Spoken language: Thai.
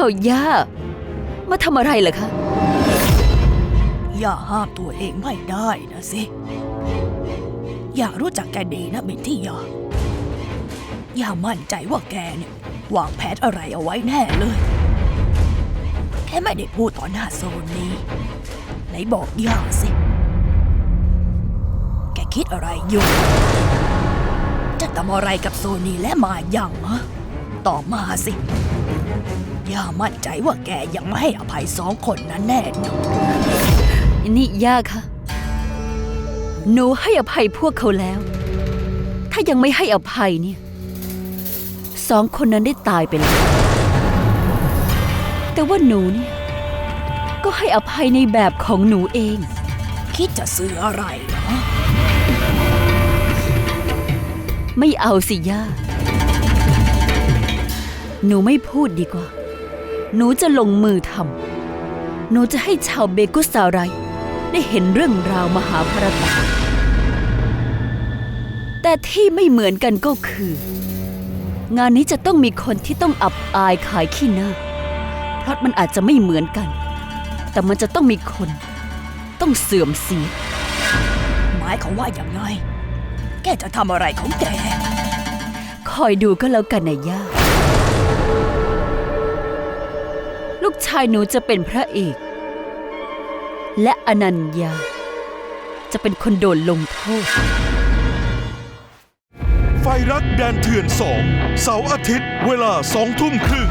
าวย่า มาทำอะไรเหรอคะ อย่าห้ามตัวเองไม่ได้นะสิ อย่ารู้จักแกดีนะมินที่ยาอย่ามั่นใจว่าแกเนี่ยวางแผนอะไรเอาไว้แน่เลยแค่ไม่ได้พูดต่อหน้าโซนนี้ไหนบอกย่าสิ แกคิดอะไรอยู่ จะทำอะไรกับโซนีและมายังฮะต่อบมาสิ ย่ามั่นใจว่าแกยังไม่ให้อภัยสองคนนั้นแน่นอนนี่ย่าคะหนูให้อภัยพวกเขาแล้ว ถ้ายังไม่ให้อภัยเนี่ย สองคนนั้นได้ตายไปแล้ว แต่ว่าหนูเนี่ย ก็ให้อภัยในแบบของหนูเอง คิดจะซื้ออะไรเหรอ ไม่เอาสิย่า หนูไม่พูดดีกว่า หนูจะลงมือทำหนูจะให้ชาวเบกุสาไรได้เห็นเรื่องราวมหาภารตะแต่ที่ไม่เหมือนกันก็คือ งานนี้จะต้องมีคนที่ต้องอับอายขายขี้หน้าเพราะมันอาจจะไม่เหมือนกัน แต่มันจะต้องมีคน ต้องเสื่อมเสียหมายเขามว่าอย่างไงแกจะทำอะไรของแก คอยดูก็แล้วกันนะย่าายหนูจะเป็นพระเอก และอนัญญา จะเป็นคนโดนลงโทษ ไฟรักแดนเถื่อนสองเสาร์อาทิตย์ เวลาสองทุ่มครึ่ง